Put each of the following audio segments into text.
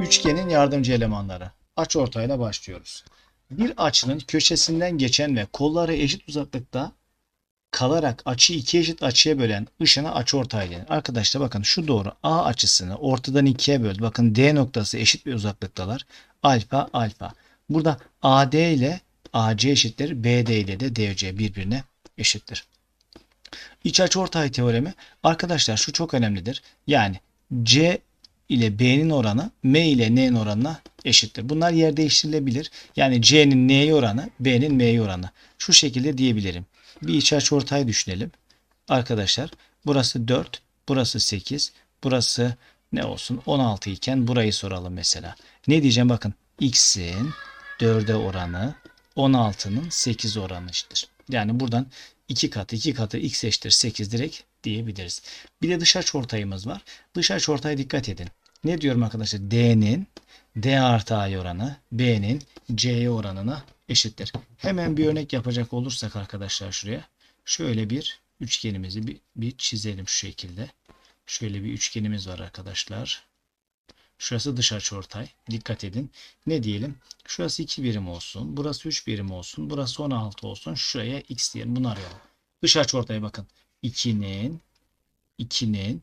Üçgenin yardımcı elemanları. Aç ortayla başlıyoruz. Bir açının köşesinden geçen ve kolları eşit uzaklıkta kalarak açıyı iki eşit açıya bölen ışına açıortay denir. Arkadaşlar bakın şu doğru A açısını ortadan ikiye böldü. Bakın D noktası eşit bir uzaklıktalar. Alfa alfa. Burada AD ile AC eşittir. BD ile de DC birbirine eşittir. İç açıortay teoremi arkadaşlar şu çok önemlidir. Yani C ile B'nin oranı M ile N'nin oranına eşittir. Bunlar yer değiştirilebilir. Yani C'nin N'ye oranı B'nin M'ye oranı. Şu şekilde diyebilirim. Bir iç açıortay düşünelim. Arkadaşlar burası 4, burası 8, burası ne olsun 16 iken burayı soralım mesela. Ne diyeceğim bakın x'in 4'e oranı 16'nın 8 oranı. Yani buradan 2 katı 2 katı x eşittir 8 direkt diyebiliriz. Bir de dış açıortayımız var. Dış açıortaya dikkat edin. Ne diyorum arkadaşlar? D'nin D artı A'ya oranı B'nin C'ye oranına eşittir. Hemen bir örnek yapacak olursak arkadaşlar şuraya. Şöyle bir üçgenimizi bir, bir çizelim şu şekilde. Şöyle bir üçgenimiz var arkadaşlar. Şurası dış açıortay. Dikkat edin. Ne diyelim? Şurası 2 birim olsun. Burası 3 birim olsun. Burası 16 olsun. Şuraya x diyelim. Bunu arayalım. Dış açıortaya bakın. 2'nin 2'nin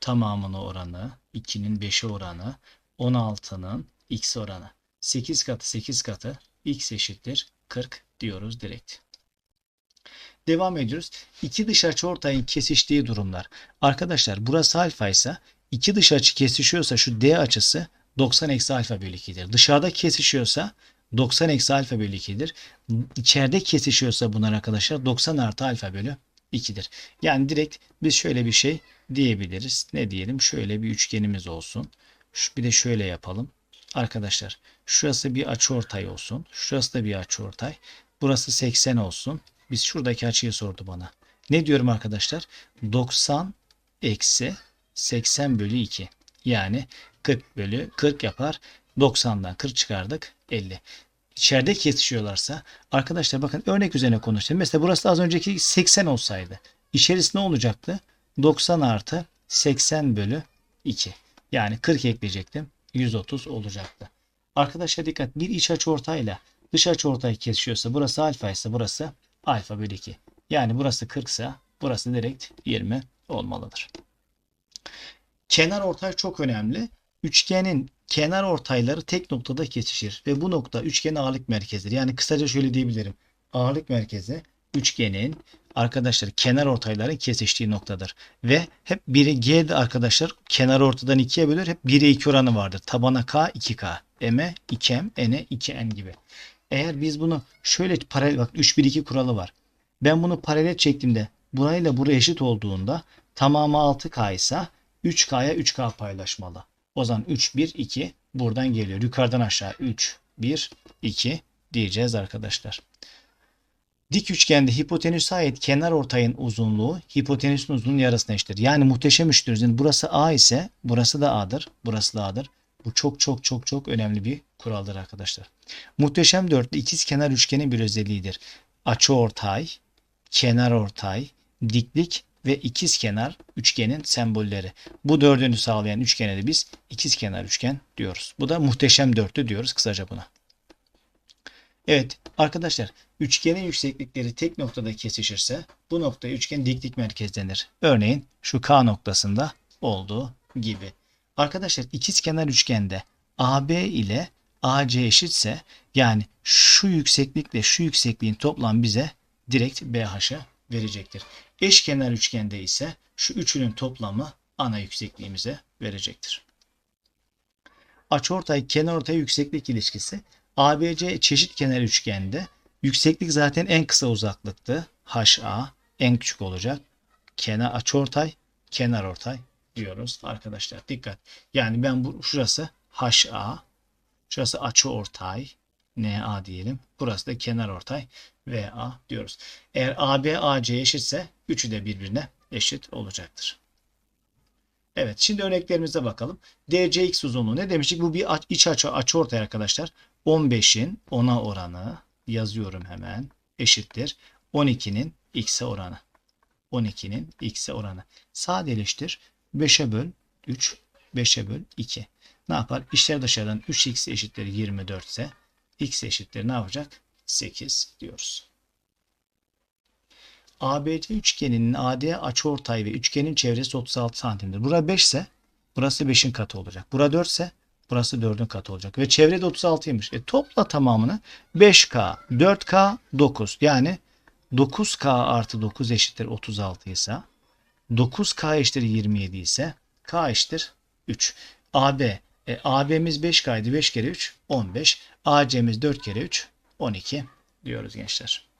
tamamına oranı, 2'nin 5'e oranı, 16'nın x oranı. 8 katı 8 katı x eşittir 40 diyoruz direkt. Devam ediyoruz. İki dış açı ortayın kesiştiği durumlar. Arkadaşlar burası alfa ise iki dış açı kesişiyorsa şu D açısı 90 eksi alfa bölü 2'dir. Dışarıda kesişiyorsa 90 eksi alfa bölü 2'dir. İçeride kesişiyorsa bunlar arkadaşlar 90 artı alfa bölü 2'dir. Yani direkt biz şöyle bir şey diyebiliriz. Ne diyelim? Şöyle bir üçgenimiz olsun. Bir de şöyle yapalım. Arkadaşlar şurası bir açıortay olsun. Şurası da bir açıortay. Burası 80 olsun. Biz şuradaki açıyı sordu bana. Ne diyorum arkadaşlar? 90 eksi 80 bölü 2. Yani 40 bölü 40 yapar. 90'dan 40 çıkardık 50. İçeride kesişiyorlarsa arkadaşlar bakın örnek üzerine konuştum. Mesela burası az önceki 80 olsaydı. İçerisi ne olacaktı? 90 artı 80 bölü 2. Yani 40 ekleyecektim. 130 olacaktı. Arkadaşlar dikkat. Bir iç açıortayla dış açıortay kesişiyorsa burası alfa ise burası alfa bölü 2. Yani burası 40 ise burası direkt 20 olmalıdır. Kenar ortay çok önemli. Üçgenin kenar ortayları tek noktada kesişir ve bu nokta üçgenin ağırlık merkezidir. Yani kısaca şöyle diyebilirim. Ağırlık merkezi üçgenin arkadaşlar kenar ortayların kesiştiği noktadır. Ve hep biri G'de arkadaşlar kenar ortadan ikiye bölür. Hep 1'e 2 oranı vardır. Tabana K 2K. M'e 2M, N'e 2N gibi. Eğer biz bunu şöyle paralel bak 3 1 2 kuralı var. Ben bunu paralel çektiğimde burayla buraya eşit olduğunda tamamı 6K ise 3K'ya 3K paylaşmalı. O zaman 3 1 2 buradan geliyor. Yukarıdan aşağı 3 1 2 diyeceğiz arkadaşlar. Dik üçgende hipotenüse ait kenar ortayın uzunluğu hipotenüsün uzunluğunun yarısına eşittir. Yani muhteşem üçgenimizin burası A ise burası da A'dır. Burası da A'dır. Bu çok çok çok çok önemli bir kuraldır arkadaşlar. Muhteşem dörtlü ikiz kenar üçgenin bir özelliğidir. Açı ortay, kenar ortay, diklik ve ikiz kenar üçgenin sembolleri. Bu dördünü sağlayan üçgene de biz ikiz kenar üçgen diyoruz. Bu da muhteşem dörtlü diyoruz kısaca buna. Evet arkadaşlar üçgenin yükseklikleri tek noktada kesişirse bu noktaya üçgen diklik merkez denir. Örneğin şu K noktasında olduğu gibi. Arkadaşlar ikiz kenar üçgende AB ile AC eşitse yani şu yükseklikle şu yüksekliğin toplam bize direkt BH'ı verecektir. Eşkenar üçgende ise şu üçünün toplamı ana yüksekliğimize verecektir. Açıortay kenarortay yükseklik ilişkisi ABC çeşit kenar üçgende yükseklik zaten en kısa uzaklıktı. HA en küçük olacak. Kenar açıortay, kenar ortay diyoruz arkadaşlar. Dikkat. Yani ben bu şurası HA, şurası açıortay, NA diyelim. Burası da kenar ortay VA diyoruz. Eğer AB AC eşitse üçü de birbirine eşit olacaktır. Evet şimdi örneklerimize bakalım. DCX uzunluğu ne demiştik? Bu bir iç açı açıortay arkadaşlar. 15'in 10'a oranı yazıyorum hemen eşittir. 12'nin x'e oranı. 12'nin x'e oranı. Sadeleştir. 5'e böl 3, 5'e böl 2. ne yapar? İşler dışarıdan 3x eşittir 24 ise x eşittir ne yapacak? 8 diyoruz. ABC üçgeninin AD açıortay ve üçgenin çevresi 36 santimdir. Bura 5 ise burası 5'in katı olacak. Bura 4 ise burası 4'ün katı olacak. Ve çevre de 36'ymış. E topla tamamını 5K, 4K, 9. Yani 9K artı 9 eşittir 36 ise 9K eşittir 27 ise K eşittir 3. AB. E, AB'miz 5K'ydı. 5 kere 3 15. AC'miz 4 kere 3 12 diyoruz gençler.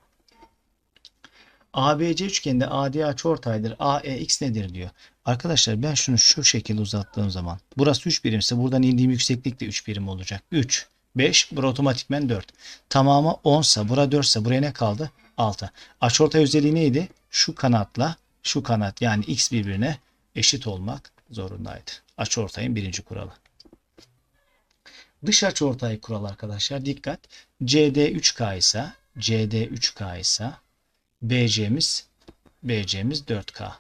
ABC üçgeninde AD açıortaydır. AEX nedir diyor. Arkadaşlar ben şunu şu şekilde uzattığım zaman burası 3 birimse buradan indiğim yükseklik de 3 birim olacak. 3, 5, bura otomatikmen 4. Tamamı 10 sa bura 4 sa buraya ne kaldı? 6. Açıortay özelliği neydi? Şu kanatla şu kanat yani x birbirine eşit olmak zorundaydı. Açıortayın birinci kuralı. Dış açıortay kuralı arkadaşlar dikkat. CD 3K ise CD 3K ise BC'miz BC'miz 4K.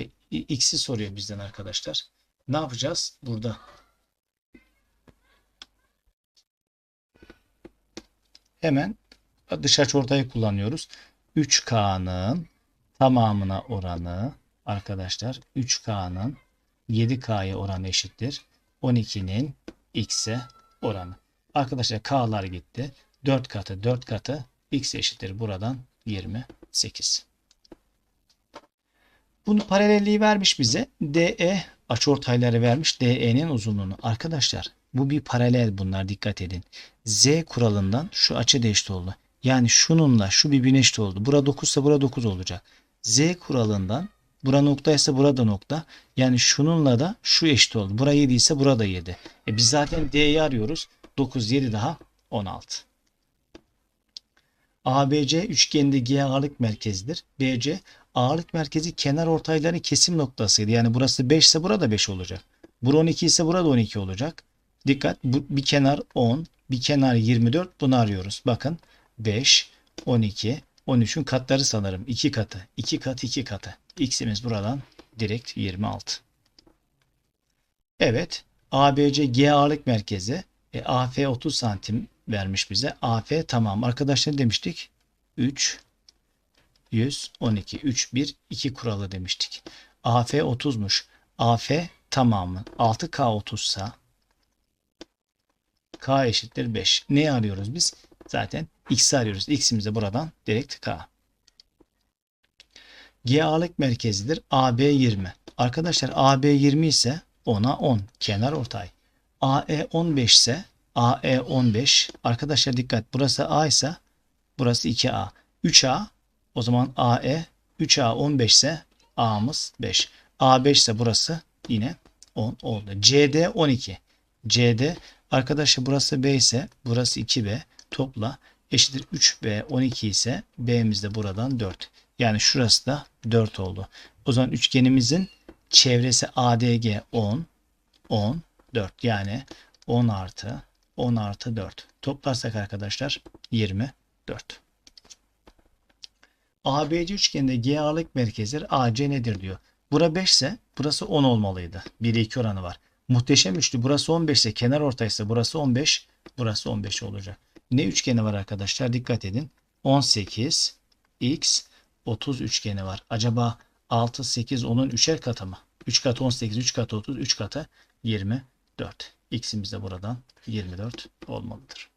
E, X'i soruyor bizden arkadaşlar. Ne yapacağız? Burada hemen dış açıortayı kullanıyoruz. 3K'nın tamamına oranı arkadaşlar 3K'nın 7K'ya oranı eşittir. 12'nin X'e oranı. Arkadaşlar K'lar gitti. 4 katı 4 katı X eşittir buradan 28. Bunu paralelliği vermiş bize. DE açıortayları vermiş. DE'nin uzunluğunu. Arkadaşlar bu bir paralel bunlar dikkat edin. Z kuralından şu açı eşit oldu. Yani şununla şu birbirine eşit oldu. Bura 9 ise bura 9 olacak. Z kuralından bura nokta ise burada nokta. Yani şununla da şu eşit oldu. Bura 7 ise burada 7. E biz zaten D'yi arıyoruz. 9 7 daha 16. ABC üçgeninde G ağırlık merkezidir. BC ağırlık merkezi kenar ortayların kesim noktasıydı. Yani burası 5 ise burada 5 olacak. Bura 12 ise burada 12 olacak. Dikkat bu, bir kenar 10, bir kenar 24 bunu arıyoruz. Bakın 5, 12, 13'ün katları sanırım. 2 katı. 2 kat 2 katı. X'imiz buradan direkt 26. Evet. ABC G ağırlık merkezi. E, AF 30 santim vermiş bize. AF tamam. Arkadaşlar demiştik. 3 112 3 1 2 kuralı demiştik. AF 30'muş. AF tamamı 6K 30 sa K eşittir 5. Neyi arıyoruz biz? Zaten X'i arıyoruz. X'imiz de buradan direkt K. G ağırlık merkezidir. AB 20. Arkadaşlar AB 20 ise 10'a 10. Kenar ortay. AE 15 ise AE 15. Arkadaşlar dikkat. Burası A ise burası 2A. 3A o zaman AE 3A 15 ise A'mız 5. A5 ise burası yine 10 oldu. CD 12. CD arkadaşlar burası B ise burası 2B. Topla eşittir 3B 12 ise B'miz de buradan 4. Yani şurası da 4 oldu. O zaman üçgenimizin çevresi ADG 10 10 4 yani 10 artı 10 artı 4. Toplarsak arkadaşlar 24. ABC üçgeninde G ağırlık merkezidir. AC nedir diyor. Bura 5 ise burası 10 olmalıydı. 1'e 2 oranı var. Muhteşem üçlü burası 15 ise kenar ortaysa burası 15 burası 15 olacak. Ne üçgeni var arkadaşlar dikkat edin. 18 x 30 üçgeni var. Acaba 6 8 10'un 3'er katı mı? 3 katı 18 3 katı 30 3 katı 24. X'imiz de buradan 24 olmalıdır.